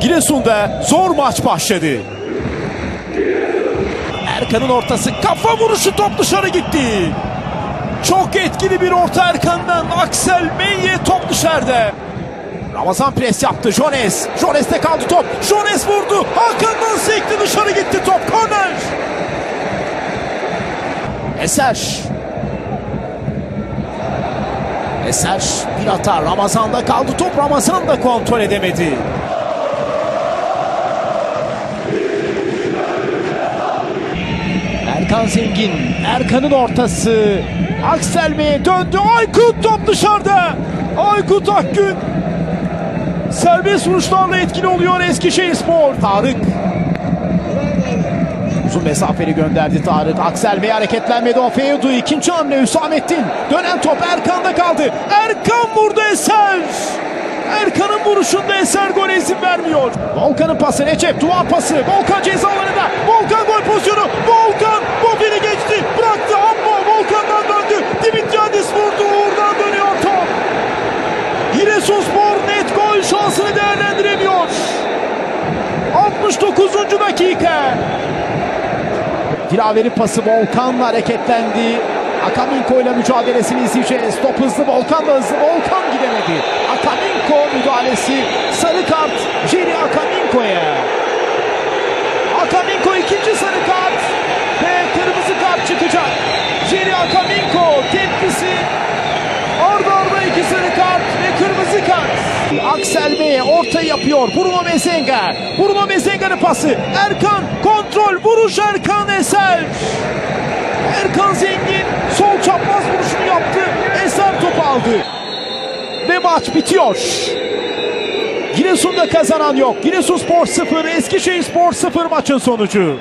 Giresun'da zor maç başladı. Erkan'ın ortası kafa vuruşu top dışarı gitti. Çok etkili bir orta Erkan'dan Axel Meyye top dışarıda. Ramazan pres yaptı Jones. Jones'te kaldı top. Jones vurdu. Hakan'dan sekti dışarı gitti top. Korner. Eser. Eser bir hata Ramazan'da kaldı top. Ramazan da kontrol edemedi. Erkan Zengin. Erkan'ın ortası. Aksel Bey'e döndü. Aykut top dışarıda. Aykut Akgün. Serbest vuruşlarla etkili oluyor Eskişehir Spor. Tarık. Uzun mesafeli gönderdi Tarık. Aksel Bey hareketlenmedi. O Feyudu. ikinci hamle Hüsamettin. Dönen top Erkan'da kaldı. Erkan vurdu Eser. Erkan'ın vuruşunda Eser gol izin vermiyor. Volkan'ın pası Recep duvar pası. Volkan ceza alanında. Volkan gol pozisyonu. Volkan Bobin'i geçti. Bıraktı ama Volkan'dan döndü. Dimitriadis vurdu. Uğur'dan dönüyor top. Giresunspor net gol şansını değerlendiremiyor. 69. dakika. Dilaveri pası Volkan'la hareketlendi. Akaminko ile mücadelesini izleyeceğiz. Top hızlı Volkan da hızlı. Volkan gidemedi. Akaminko müdahalesi. Sarı kart Jerry Akaminko'ya. Akaminko ikinci sarı kart ve kırmızı kart çıkacak. Jerry Akaminko tepkisi Arda arda iki sarı kart ve kırmızı kart. Aksel Bey orta yapıyor. Bruno Mezenga. Bruno Mezenga'nın pası. Erkan kontrol. Vuruş Erkan Eser. Erkan Zengin sol çapraz vuruşunu yaptı. Eser topu aldı. Ve maç bitiyor. Giresun'da kazanan yok. Giresun Spor 0, Eskişehir Spor 0 maçın sonucu.